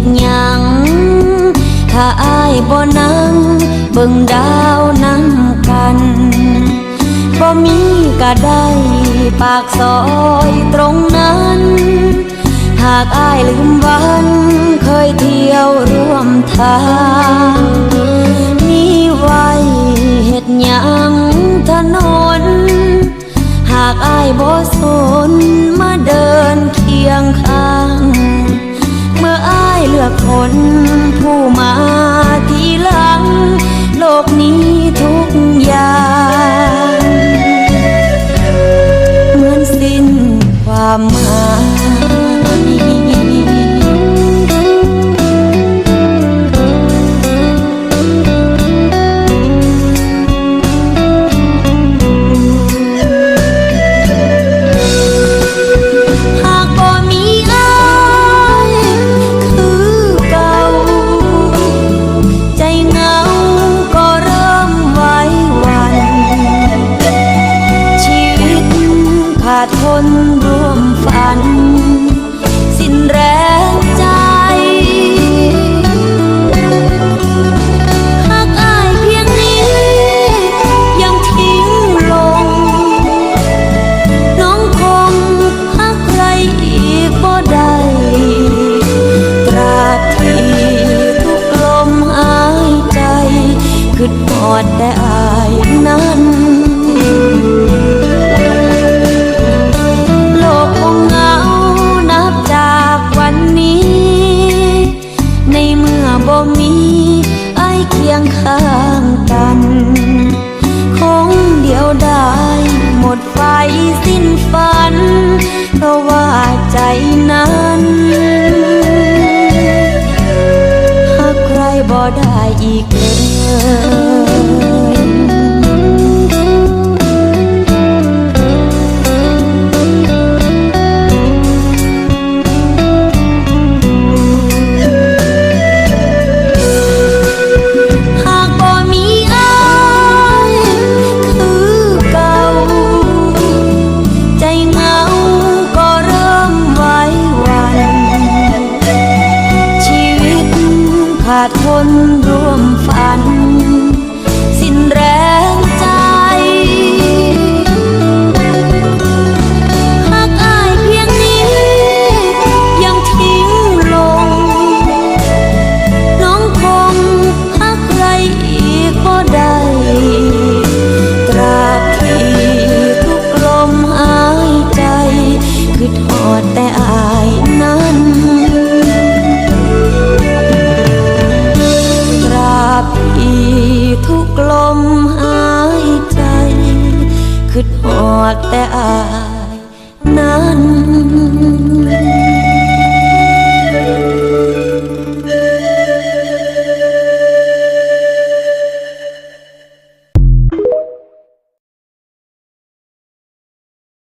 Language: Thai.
ดหยังถ้าอายบ่นั่งเบิ่งดาวนำกันบ่มีก็ได้ปากซอยตรงนั้น หากอายลืมวันเคยเที่ยวร่วมทางมีไว้เห็ดยังถนน หากอายบ่สนมาเดินเคียงข้าง อายเลือกคนผู้มาทีหลัง โลกนี้ทุกอย่างเหมือนสิ้นความหมาย คนร่วมฝัน สิ้นแรงใจ หากอายเพียงนี้ ยังทิ้งลง น้องคงหักใครอีกบ่ได้ตราบที่ทุกลมหายใจคิดหอดแต่ ใจนั้นหากใครบ่ได้อีกเลยาดคนร่วม หอดแต่อายนั้น